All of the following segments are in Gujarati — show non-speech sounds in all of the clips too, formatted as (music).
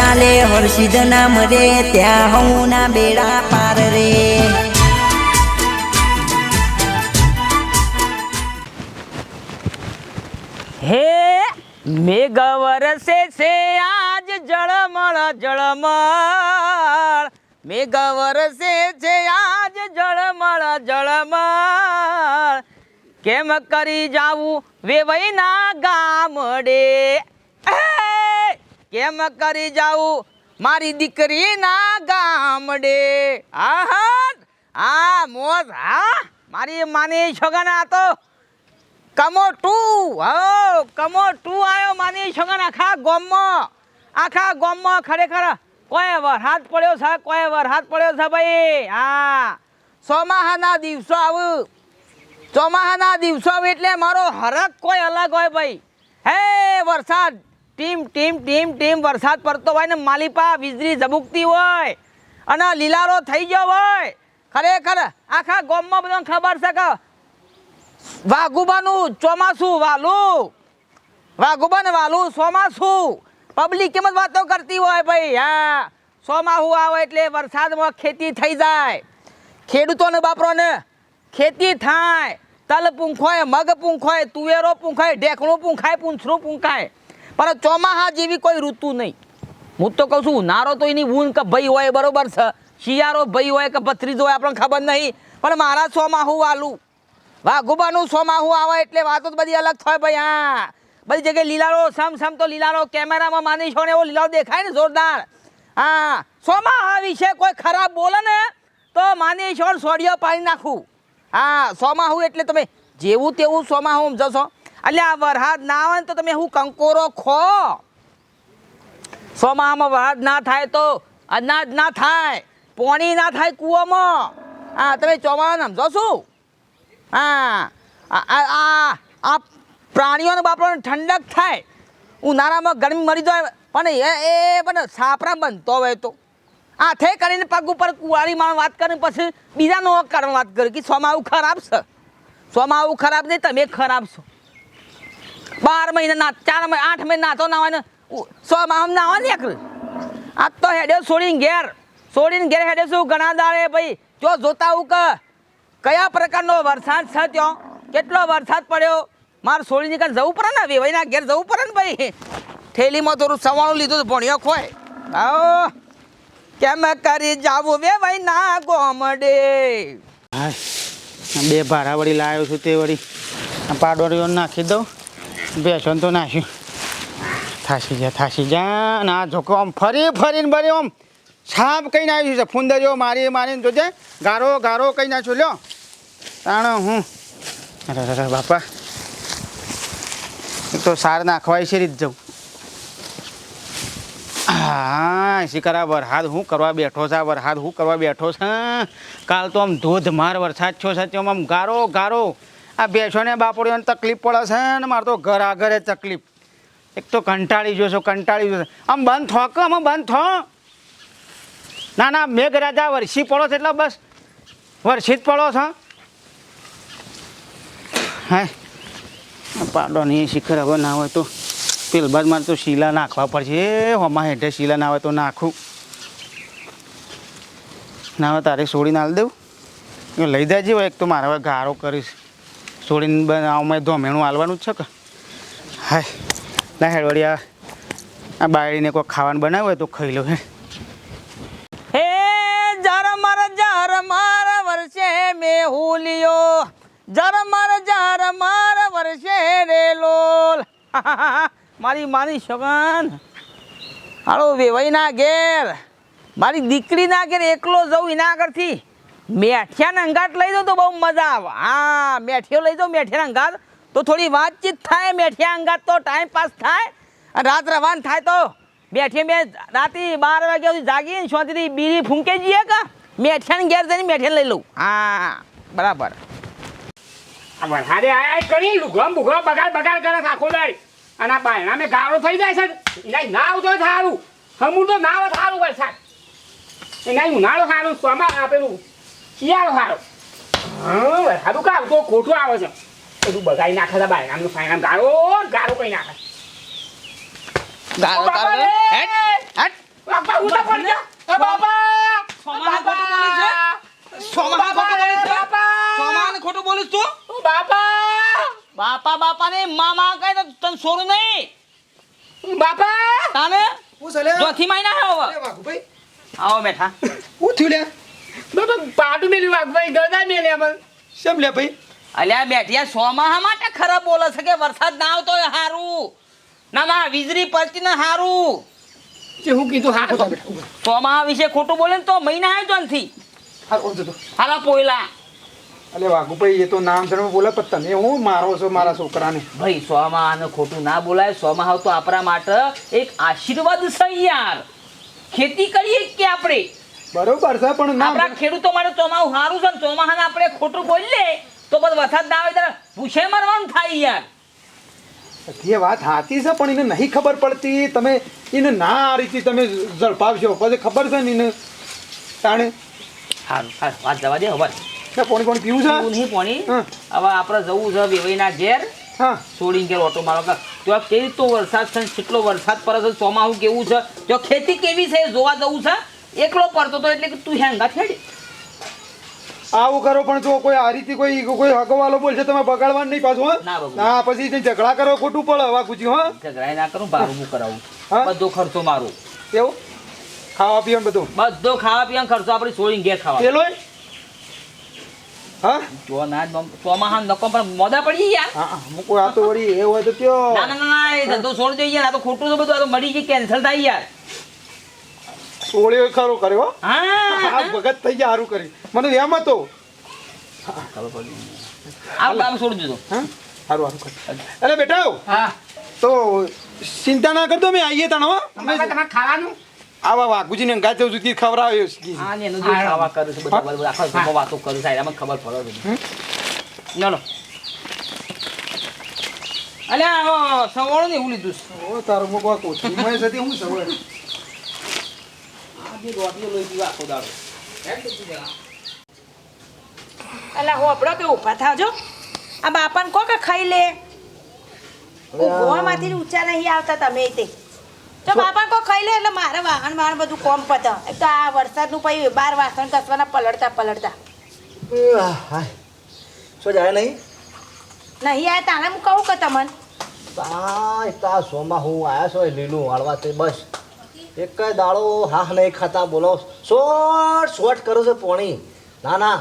ચાલે, હર્ષિદ નામ રે, ત્યાં હું ના બેડા પાર રે. હે મેઘ વરસે છે આજ જળમળ જળમળ. મેઘ વરસે છે આજ જળમળ જળમળ. કેમ કરી જાવું વેવઈના ગામડે! કેમ કરી જાઉં? મારી દીકરીના ગામડે. આહા, આ મોજ હા? મારી માની છોગના તો કમો ટુ હો કમો ટુ આવ્યો માની છગન આખા ગોમમાં. આખા ગોમમાં ખરેખર કોઈ વરસાદ પડ્યો છે, કોઈ વરસાદ પડ્યો છે ભાઈ? હા. ચોમાહાના દિવસો આવું. ચોમાહાના દિવસો એટલે મારો હરક કોઈ અલગ હોય ભાઈ. હે, વરસાદ. ટીમ ટીમ ટીમ ટીમ, વરસાદ પડતો હોય ને માલિપા, વીજળી ઝબુકતી હોય અને લીલારો થઈ ગયો હોય. ખરેખર આખા ગામમાં બધાને ખબર છે કે વાઘુબાનું ચોમાસું વાલું. વાઘુબા ને વાલું ચોમાસું. પબ્લિક કેમ વાતો કરતી હોય ભાઈ, હા. ચોમાસું આવે એટલે વરસાદમાં ખેતી થઈ જાય. ખેડૂતોને બાપરોને ખેતી થાય. તલ પૂંખોય, મગ પૂંખોય, તુવેરો પૂંખાય, ઢેકણું પૂંખાય પૂંછરું પૂંખાય. પણ ચોમાસા જેવી કોઈ ઋતુ નહીં. હું તો કહું છું, ઉનાળો તો એની ઊન કે ભાઈ હોય બરોબર છે. શિયાળો ભાઈ હોય કે ભત્રીજો હોય આપણને ખબર નહીં. પણ મારા ચોમાસું વાલું. વાઘુબાનું ચોમાહું આવે એટલે વાતો જ બધી અલગ થાય ભાઈ, હા. બધી જગ્યાએ લીલારો સમ સમ તો લીલારો કેમેરામાં માની છો ને એવો લીલારો દેખાય ને જોરદાર. હા સોમાહા વિશે કોઈ ખરાબ બોલે ને તો માની છો સોડિયો પાડી નાખું. હા સોમાહું એટલે તમે જેવું તેવું સોમાહું જશો. એટલે આ વરસાદ ના આવે ને તો તમે હું કંકોરો ખો? સોમાહામાં વરસાદ ના થાય તો અનાજ ના થાય, પોણી ના થાય કૂવામાં. હા તમે ચોમાસા સમજો શું? હા આ, આ- પ્રાણીઓને બાપરાને ઠંડક થાય. ઉનાળામાં ગરમી મરી જાય, પણ એ એ, પણ સાપરા બનતો હોય તો. આ થે કરીને પગ ઉપર કુવારી માં વાત કરીને પછી બીજાનો કારણ વાત કરી કે સોમાં આવું ખરાબ છે. સોમાં આવું ખરાબ નહીં, તમે ખરાબ છો. બાર મહિના ના, ચાર મહિના, આઠ મહિના નાતો ના હોય ને સો માં ના હોય ને એક. આ તો હેડે છોડીને ઘેર. છોડીને ઘેર હેડે શું ઘણા દાડે ભાઈ, જો જોતા હું કે કયા પ્રકારનો વરસાદ ત્યાં? કેટલો વરસાદ પડ્યો? મારે છોડીને કાંઈ જવું પડે ને વેવાઈના ઘેર જવું પડે ને ભાઈ. થેલીમાં થોડું સવાણું લીધું ભણ્યો ખોય. આવો. કેમ કરી જાવું વેવાઈના ગોમડે? હા આ, બે ભાડા વળી લાવ્યો છું તે વળી. આ નાખી દઉં. બેસન તો નાખ્યું થાસી જા થાસી જા ના જોકો આમ ફરી, ફરીને બરી આમ સાપ કઈ નાખ્યું છે? ફુંદરીઓ મારી, મારીને જોજે. ગારો ગારો કઈ નાખ્યો? લ્યો. તાણો હું. અરે અરે બાપા. તો સાર નાખવાય છે રીત જવું. હા શિકરા વરસાદ હું કરવા બેઠો છે વરસાદ હું કરવા બેઠો છે. કાલ તો આમ ધોધમાર વરસાદ છો સાચો આમ ગારો ગારો. આ બેસોને બાપડીઓને તકલીફ પડે છે ને, મારે તો ઘર આગળ તકલીફ. એક તો કંટાળી જોશો કંટાળી જોશો આમ બંધ થો, કે, આમાં બંધ થો. ના ના, મેઘરાજા, વરસી પડો છે એટલે બસ. વરસી જ પડો છો. હે? પાડો નહીં શિખર હવે ના હોય તો પેલ બાદ મારે તો શીલા નાખવા પડશે. હમા હેઠે શીલા ના હોય તો નાખું. ના હોય તારે છોડીને હાલ દેવું. લઈ દેજે હોય એક તો મારે હવે ગારો કરીશ. છોડીને આમાં ધોમેણું હાલવાનું જ છે કે? હાય, ના હેડ આ બાયડીને કોઈ ખાવાનું બનાવ્યું હોય તો ખાઈ લો, હે. હે ઝરમર ઝરમર વર્ષે મેહુલિયો જર માર વર્ષે રે લોલ. મારી મારી શગન. હાલો વેવાઈના ઘેર. મારી દીકરીના ઘેર એકલો જઉં એના આગળથી મેઠિયાને અંગાટ લઈ દઉં તો બહુ મજા આવે. હા મેઠિયો લઈ દઉં મેઠિયાના અંગાત. તો થોડી વાતચીત થાય, મેઠિયા અંગાત તો ટાઈમ પાસ થાય. રાત રવાન થાય તો બેઠી મેં રાતે બાર વાગ્યા સુધી જાગીને શાંતિથી બીડી ફૂંકે જઈએ કા મેઠિયાને ઘેર જઈને મેઠિયા લઈ લઉં. હા, બરાબર. આ વરસાદે આય કરી, લુગડમ બુગડમ બગાડ બગાડ કરે આખો દાડી. અને આ બાયણા થઈ જાય છે ના આવતો સારું હમું તો ના આવે સારું વરસાદ. એના ઉનાળો સારું આપેલું શિયાળો સારો હા વરસાદું કામ તો ખોટું આવે છે. બધું બગાડી નાખે છે બાય આમનું ફાઈન ગાળો ગાળો કઈ નાખે. ગાળો ગાળો હેટ હેટ. બાપા હું તો પડી જા બાપા! સોમાન ખોટું બોલે છે સોમાન ખોટું બોલે છે સોમાન ખોટું બોલે તું? તું બાપા! બાપા બાપા ને મામા કઈ તો તને સોરું નહીં. બાપા! તાને? હું સલે જોથી માઈ ના આવો આવો બેઠા. હું થયું બાપા પાટું મેલ્યું વાઘભાઈ ગદા મેલ્યા મને. શેમ લે ભાઈ? અલ્યા બેઠિયા સોમાહા માટે ખરાબ બોલે છે કે વરસાદ ના આવતો હોય હારું. ના ના વીજળી પડતી ને હારું. જે હું કીધું હા ઊભા બેઠા વિશે ખોટું બોલે ને તો મહિના આવ્યો જોનથી હાલ હાલા પોયલા. અલે વાઘુભાઈ એ તો નામ ધર્મ બોલે પણ તમે હું મારો છો મારા છોકરાને? ભાઈ સોમાહાને ખોટું ના બોલાય. સોમાહા તો આપણા માટે એક આશીર્વાદ છે યાર. ખેતી કરીએ કે આપણે? બરોબર છે પણ ના. આપણા ખેડૂતો માટે ચોમાહું સારું છે ને ચોમાહાને આપણે ખોટું બોલીએ તો પછી વરસાદ ના આવે ત્યારે ભૂસે મરવાનું થાય યાર. એ વાત સાચી છે પણ એને નહીં ખબર પડતી. તમે એને ના આ રીતે તમે ઝડપાવશો. પછી ખબર છે ને એને તાણે. સારું સારું. વાત જવા દે હવે કે પોણી પાણી પીવું છે? નહીં પોણી. હવે આપણે જવું છે વેવાઈના ઘેર. હા. છોડીને ઘેર ઓટો મારો કે તો કેવી રીતનો વરસાદ છે કેટલો વરસાદ પડે છે? ચોમાહું કેવું છે? તો ખેતી કેવી છે જોવા જવું છે? એકલો પડતો તો એટલે કે તું હેંગા છેડી આવું કરો પણ જો કોઈ આ રીતે કોઈ કોઈ હગવાલો બોલશે તમે બગાડવા નહીં પાછું હા? ના પછી ઝઘડા કરો ખોટું પડે હવા ગુજી હા? ઝઘડા ના કરું બારું હું કરાવું. બધો ખર્ચો મારો. એવું? ખાવા પીવાનું બધું? બધો ખાવા પીવાનો ખર્ચો આપણે છોડીને ઘેર ખાવા પેલો હા? જો ના ચોમાહા નકો પણ મોદા પડી યાર હા મૂકો આ તો વળી એ હોય તો કયો? ના ના ના ના એ ધંધો છોડી દઈએ આ તો ખોટું છે બધું આ તો મળી ગઈ કેન્સલ થાય યાર. સોળીઓ ખરો કર્યો હા. ભગત થઈ ગયા સારું કરી. મને એમ હતો. આ કામ છોડી દીધો. હા? સારું સારું કરી. અરે બેટા હા. તો ચિંતા ના કરતો મેં આવીએ તણો હો. તમારે ખાવાનું? આવા વાઘુજીને ને જવું સુધી ખવડાવ્યો છે આ ને એનું જે હા. ખાવા કરે છે બધા બધા આખા સમો વાતો કરે સાહેબ એમાં ખબર પડે છે. ના અલ્યા સવાળો ને એવું લીધું ઓ તારો મોકો કોચી મેં સતી હું સવારે આ બે રોટલીઓ લઈ દીધું આખો દાડો અલા હોબળો કે ઊભા થાજો આ બાપાને કો કે ખાઈ લે. ઊંઘવામાંથી જ ઊંચા નહીં આવતા તમે તે. તો બાપાને કો ખાઈ લે એટલે મારે વાહન વાહન બધું કોમ પત. એક તો આ વરસાદનું પછી બાર વાસણ કસવાના પલળતા પલળતા. શું જાય નહીં? નહીં આ તાણે હું કહું કે તમને. આ સોમાં હું આવ્યા છો લીલું વાળવા તે બસ. એક દાડો હા નહીં ખાતા બોલો. શોર્ટ શોર્ટ કરો છો પોણી. ના ના.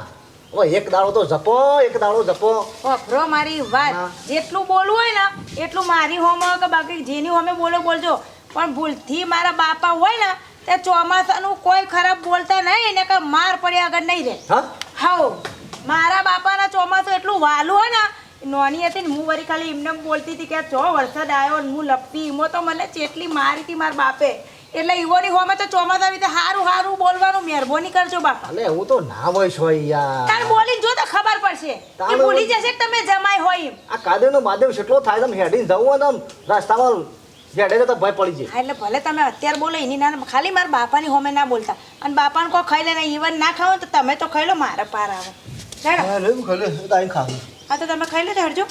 ઓ એક દાડો તો જપો એક દાડો જપો. ઓફરો મારી વાત. જેટલું બોલવું હોય ને એટલું મારી હોમે કે બાકી જેની હોમે બોલો બોલજો. પણ ભૂલથી મારા બાપા હોય ને તે ચોમાસાનું કોઈ ખરાબ બોલતા નહીં એને કે માર પડ્યા આગળ નહીં રહે. હા? મારા બાપાના ચોમાસું એટલું વાલું હોય ને નોની હતી ને હું વરી ખાલી એમને બોલતી હતી કે છ વરસાદ આવ્યો ને હું લપતી ઈમો તો મને ચેટલી મારી હતી મારા બાપે. એટલે ઈવોની હોમે તો ચોમાસા રીતે સારું સારું બોલવાનું મહેરબાની કરજો બાપા. અલે હું તો ના હોય છો યાર. તાર બોલીને જો તો ખબર પડશે. કે ભૂલી જશે કે તમે જમાય હોય એમ. આ કાદેનો માદેવ કેટલો થાય તમે હેડીને જવું આમ રસ્તામાં હેડે તો ભય પડી જાય. એટલે ભલે તમે અત્યારે બોલો એની ના ખાલી મારા બાપાની હોમે ના બોલતા. અને બાપાને કોઈ ખાઈ લે ને ઈવન ના ખાવ તો તમે તો ખાઈ લો મારા પાર આવે. હા તો તમે ખાઈ લો તો હરજો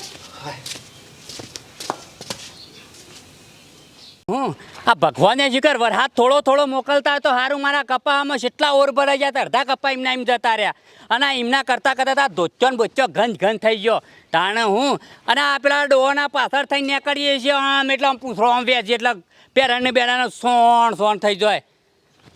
હું આ ભગવાને જીકર વરસાદ થોડો થોડો મોકલતા તો સારું મારા કપામાં કેટલા ઓર ભરાઈ ગયા અડધા કપા એમના એમ જતા રહ્યા. અને એમના કરતાં કરતાં આ ધોચ્ચો ને બોચ્ચો ઘન ઘન થઈ ગયો. તાણે હું, અને આ પેલા ડોહોના પાછળ થઈને નીકળીએ છીએ, આમ એટલે આમ પૂંછડો આમ વેચીએ એટલે પેરાને બેરાને સોણ સોણ થઈ જાય.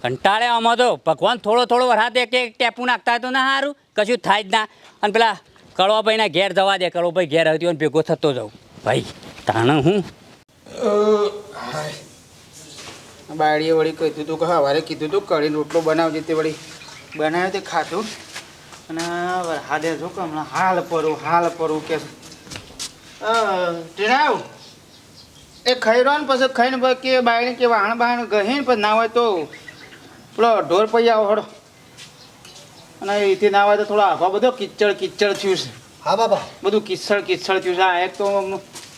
કંટાળે આમાં તો ભગવાન થોડો થોડો વરસાદ એક એક ટેપું નાખતા તો ના સારું કશું થાય જ ના. અને પેલા કળવાભાઈના ઘેર જવા દે, કળવાભાઈ ઘેર આવતી હોય ભેગો થતો જાઉં. ભાઈ, તાણે હું? બાળીએ વળી કીધું હતું કે સવારે કીધું હતું કઢીને રોટલો બનાવજે તે વળી. બનાવ્યો તે ખાધું. અને વરસાદે જો કે હમણાં હાલ પરું હાલ પરું કે ટીણાવ એ ખાઈ રહ્યો ને પછી ખાઈને કે બાયણે કે વાણ બહાણ ગહી ને પછી ના હોય તો પેલો ઢોર પૈયા હળો અને એથી ના હોય તો થોડો આખો બધો કિચડ કિચડ થયું છે. હા બાબા. બધું કિચડ કિચડ થયું છે. આ એક તો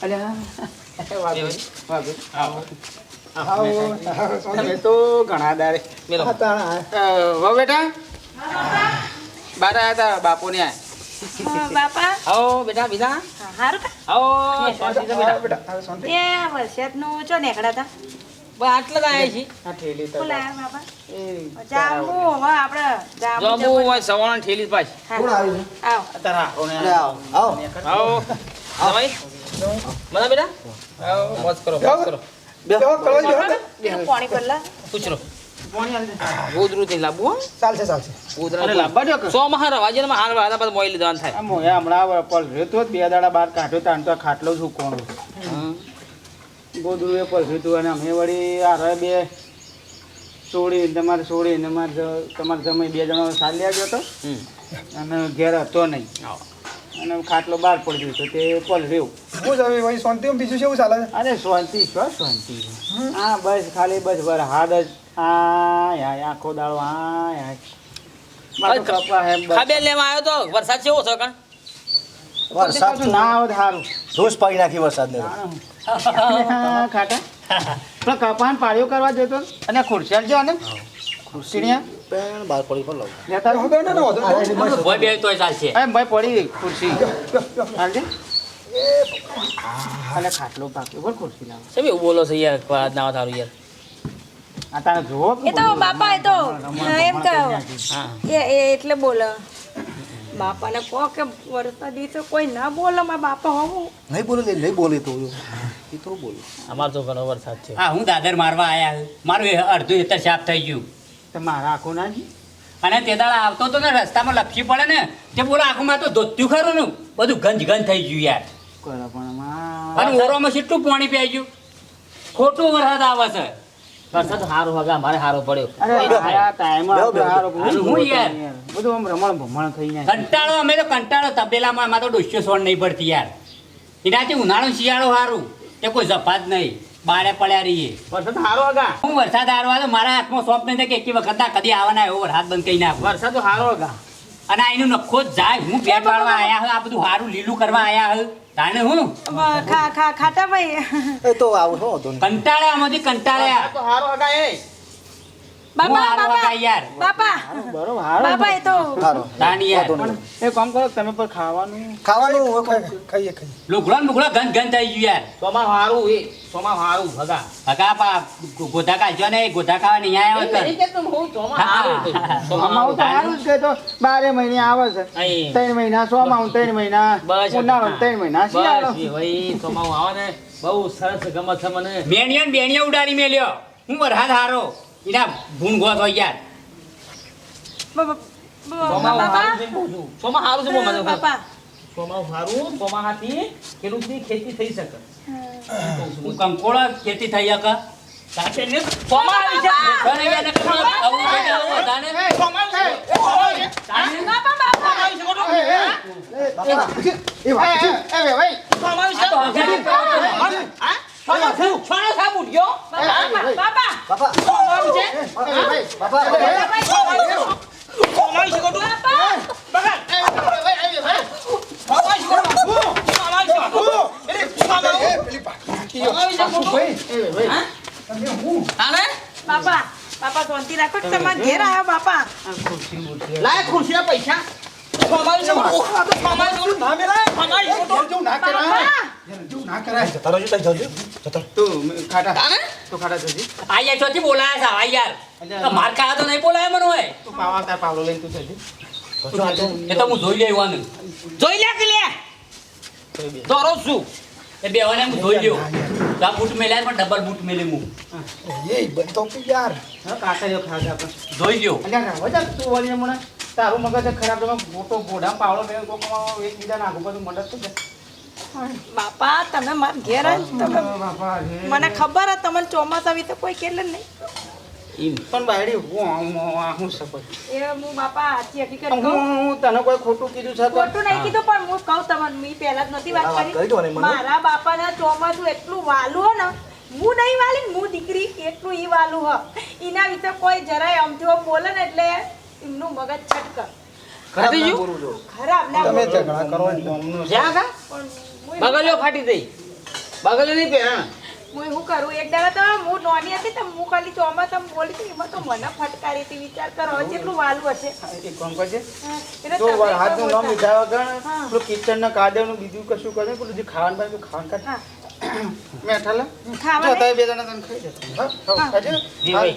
અલ્યા વાગે વાગે તમે તો ઘણા દારે મેલો. વો બેટા? બાર આયા તા બાપુને આયા. હા, બાપા. આવો બેટા બીજા? હા, હારું કા? આવો બેટા. એ વરસાદનું ચો નીકળ્યા હતા આટલા જ આવ્યા છીએ. આ ઠેલી તો શું લાયા બાપા. એ જાંબુ. હોય સવાણ ઠેલી પાછી. આવો તારા આવો. આવો. આવો. ભાઈ બેટા? બેટા મસ્ત કરો મસ્ત કરો. બેહો, કરવા જ બેહો. પાણી પહેલા. પૂછ ગોદરું થી લાવવું ચાલશે ચાલશે. ગોદરા અરે લાંબા સો માં હાર વાજે માં હાર વાળા પછી મોઈ લીધવાનું થાય. આ મોયા હમણાં પલર્યો તો બે દાડા બાર કાઢ્યો તાણ તો ખાટલો છું કોણ ગોદરું એ પલર્યું હતું અને અમે વળી આ બે સોડી તમારે સોડી ને મારે તમારે જમાઈ બે જણા સારી ગયો હતો અને ઘેર હતો નહીં. અને ખાટલો બહાર પડી ગયો તો તે રહ્યું. શું છે ભાઈ શાંતિ બીજું કેવું ચાલે છે? અરે શાંતિ શું શાંતિ હા બસ ખાલી બસ બર હાથ જ. આ યા આખો દાડો આ યા કપા હે. ખાબે લેવા આવ્યો તો? વરસાદ કેવો છે કણ? વરસાદ તો ના આવે સારું જોશ પાડી નાખી વરસાદને (laughs) ખાટા. કપાન પાળીઓ કરવા જતો અને ખુરશિયાલ જો ને પડી પર લાવું ના, બે તોય ચાલશે. ભાઈ પડી ખુરશી ખાટલો બોલ ખુરશી લાવો. એવું બોલો છે યાર? ના થારું યાર. આ તારે જોવો એ તો બાપા એ તો એમ કહો. હા. એ એ એટલે બોલો. બાપાને કહો કે વરસાદ દિવસે કોઈ ના બોલે મારા બાપા હોવું. નહીં બોલે નહીં બોલે તો એ. તો બોલે. અમાર તો ઘણો વરસાદ છે. હા હું દાદર મારવા આવ્યા મારું અડધું હેતર સાફ થઈ ગયું. તો મારા આખું ના જી અને તે દાડા આવતો તો ને રસ્તામાં લપસી પડે ને તે બોલો આખું માં તો ધોત્યું ખરું ને. બધું ગંજ ગંજ થઈ ગયું યાર. કરો પણ માં અને ઓરોમાં કેટલું પાણી પી ગયું ખોટું વરસાદ આવે છે. વરસાદ સારો વાગે અમારે સારો પડ્યો. અરે ટાઈમ. બધું હું યાર. બધું આમ રમણ ભમણ થઈ જાય. કંટાળો અમે તો કંટાળો. તબેલામાં અમારે તો ડોસ્યો સોડ નહીં પડતી યાર. એનાથી ઉનાળો શિયાળો સારું તે કોઈ જફા જ નહીં. બારે પડ્યા રહીએ. વરસાદ સારો આગા હું વરસાદ હારો તો મારા હાથમાં સોપ નહીં થાય કે એકી વખત ના કદી આવવાના એવો વરસાદ બંધ કરી નાખો. વરસાદ તો સારો આગા અને આ એનું નખો જ જાય. હું પેટ વાળવા આયા હું આ બધું સારું લીલું કરવા આયા હું તાણે હું? ખા ખા ખાટા ભાઈ. એ તો આવું કંટાળ્યા આમાંથી કંટાળ્યા. તો સારો આગા એ. બાપા બાપા યાર. બાપા. બરોબર હારો. બાપા એ તો સારો તાણી યાર એ કામ કરો તમે પર ખાવાનું ખાવાનું ખાઈએ, ખાઈએ ખાઈએ. લુગડો ને લુગડો ગંજ ગંજ થઈ ગયું યાર. સોમાં સારું એ સોમાં સારું ભગા હકા પા ગોધા કાઢજો ને ગોધા ખાવા નહીં આવ્યા નહીં હોત કે તું હું સોમાં સારું સોમાં અમારું તો કે તો બારે મહિને આવે છે. અહીં. ત્રણ મહિના સોમાં ત્રણ મહિના. બસ ઉનાળો ત્રણ મહિના શિયાળો. ભાઈ સોમાં આવે ને બહુ સરસ ગમત છે મને. બેણિયા ને બેણિયા ઉડાડી મેલ્યો. હું વરસાદ હારો. એના ભૂન ગોત હોય યાર સોમાં છે સોમાં સોમાં ખેડૂતની ખેતી થઈ શકે હું કંકોળો ખેતી થઈ હક સાથે ને સોમાં આવી છે. ઘરે યાર નકર આવું બધું આવું બધાને. તાણે બાપા બાપા બાપા, છે. આ તો હગાડી સોમાં શું? સોનો સાબુ ગયો? બાપા બાપા બાપા બાપા સોમાં વિશે કહું છું. બગા. સોમાં વિશે કહું છું. સોમાં વિશે કહું છું. એટલે સોમાં એ, પેલી સોમાં વિશે કહું છું. ભાઈ, હા? બાપા બાપા શાંતિ રાખો તમારા ઘેર આવ્યા બાપા લાય ખુરશીના પૈસા ના મેલાય. છું. જેવું ના કરાય. બાપા! ના કરાય. જતા રહેજો ત્યાં જજો જતા તું ખાટા. તાણે? તું ખાટા જજી આ યાર ચોથી બોલાયા છે આ યાર તો માર ખાવા તો નહીં બોલાય મને હોય? તું પાવા તાર પાવલો લઈને તું જજી એ તો હું જોઈ લેવાનું જોઈ લે કે લે? દોરો છું એ બે હું જોઈ લ્યો તો બૂટ મેલ્યા પણ ડબલ બૂટ મેલે હું. એ બતો કે યાર. હા કાકા ખાધા પણ. જોઈ લ્યો અલ્યા જા તું વળી હમણાં. તારું મગજ ખરાબ તમે મોટો ઘોડા પાવડો મેં કોક એકબીજા નાખું બધું મદદ તો બાપા તમે મારા ઘેર તમે મને ખબર હે તમને ચોમાસા વિશે કોઈ કેટલે નહીં. પણ બાયડી હું હું હું હું એ હું બાપા આથી હકીકત કહું. હું તને કોઈ ખોટું કીધું છે ખોટું નહીં કીધું પણ હું કહું તમને મેં પહેલા જ નથી વાત કરી. મારા બાપાના ચોમાસું એટલું વાલું હે ને હું નહીં વાલી ને હું દીકરી એટલું ઈ વાલું હ. એના વિશે કોઈ જરાય અમથો બોલે ને એટલે એમનું મગજ છટકર ખરાબ ના ગયું? બોલવું ખરાબ ના તમે ઝઘડા કરો જ્યાં કા? બગલ્યો ફાટી ગઈ બગલ્યો નહીં પહેરણ. હું શું કરું એક દાડા તો હું નાની હતી તો હું ખાલી ચોમાસામાં બોલી હતી એમાં તો મને ફટકારી હતી. વિચાર કરો કેટલું વાલું હશે. એક કામ કરજે હા, એટલે જો તમે હાથનું નામ લીધા વગર પેલું કિચન ના કાદેવનું બીજું કશું કરે પેલું જે ખાવાનું પાછું ખાવાનું કાઢ. ખાવા? તારે બે જણા તને ખાઈ જશે હા ખાઓ, ખાજો. જી ભાઈ.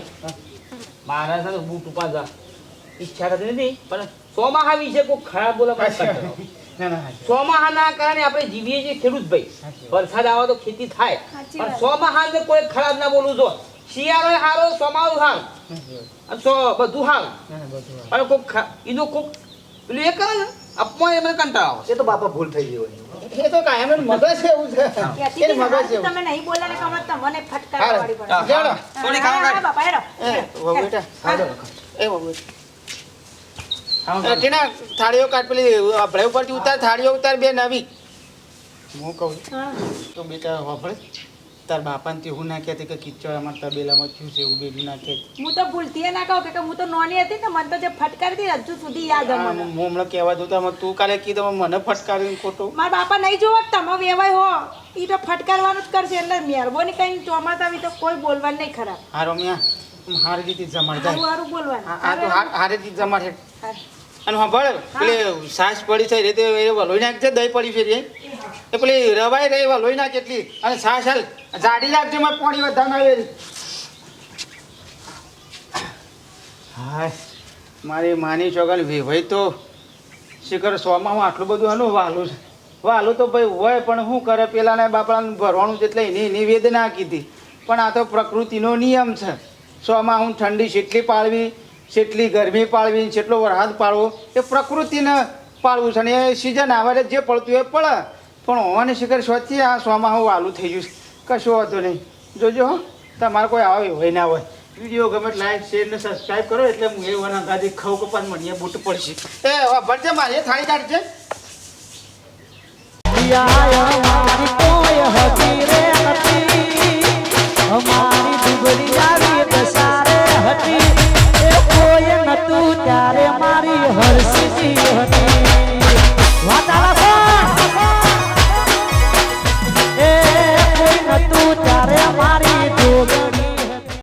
મારા સાથે બૂટ ઈચ્છા થતી નથી પણ ચોમાહા વિશે કોઈ ખરાબ બોલે ના ચોમાહાના કારણે આપણે જીવીએ છીએ ખેડૂત ભાઈ. વરસાદ આવે તો ખેતી થાય. પણ ચોમાહા ને કોઈ ખરાબ ના બોલવું જો શિયાળો હારો. અને સો બધું બધું અને કોક એનું કોક પેલું એ કરે ને અપમાન એમને કંટાળો એ તો બાપા ભૂલ થઈ ગયો હોય. એ તો કાયમ મગજ છે. એવું છે મગજ તમે નહીં બોલ્યા ને કે હમણાં તમને ફટકાર હાલો. પડે. હા, થોડી ખાવા બાપા, હેડો. એ વહુ એ વહુ બેટા. ટીના થાળીઓ કાઢ પેલી આપણે ઉપરથી ઉતાર થાળીઓ ઉતાર બે નવી. હું કહું છું. હા. તો બેટા વાપરે. તાર બાપાને તે હું ના કહેતી કે કિચ્ચો અમારા તબેલામાં થયું છે એવું બેડું ના કહેતી. હું તો ભૂલતી ના કહું કે હું તો નાની હતી ને મને તો જે ફટકારી હતી હજુ સુધી યાદ મને. હું હમણાં કહેવા જોતા પણ તું કાલે કીધું મને ફટકારીને ખોટું. મારા બાપા નહીં જોવો કે તમે વેવાય હો. એ તો ફટકારવાનું જ કરશે એટલે મહેરબાની કરીને ચોમાસા તો કોઈ બોલવાનું નહીં ખરાબ હારો મેં હારી રીતે જમાડ જાય. સારું બોલવાનું. હા તો હાર- હારી રીતે જમાડ છે હા. અને હા. ભળ પેલી સાસ પડી છે રીતે વલોઈ નાખજે દહીં પડી છે રે એ પેલી રવાઈ રહી લોહી નાખ એટલી. અને સાસ હાલ જાડી રાખજે મારે પાણી વધારે ના આવે. હાય મારી માની ચોગન ભાઈ તો શિખર સોમાં હું આટલું બધું આનું વાલું છે. વાલું તો ભાઈ હોય પણ શું કરે? પેલાને બાપડાને ભરવાનું એટલે એની એની વેદના કીધી પણ આ તો પ્રકૃતિનો નિયમ છે. સોમાં હું ઠંડી જેટલી પાળવી જેટલી ગરમી પાળવી જેટલો વરસાદ પાળવો, એ પ્રકૃતિને પાળવું છે. અને એ સિઝન આવે જે પડતું એ પડે. પણ હોવાની શિખર સ્વચ્છથી આ સોમાં હું વાલું થઈ ગયું કશું વાંધો નહીં. જોજો હો, તમારે કોઈ આવે હોય ના હોય. વીડિયો ગમે લાઈક શેર ને સબસ્ક્રાઈબ કરો, એટલે હું એ વના ગાદી ખાઉં કે પણ મને બૂટ પડશે. એ ભરજે મારે થાળી કાઢજે. અમારી કોઈ હતી રે હતી તું ત્યારે મારી હર્ષી હતી. વાતાલા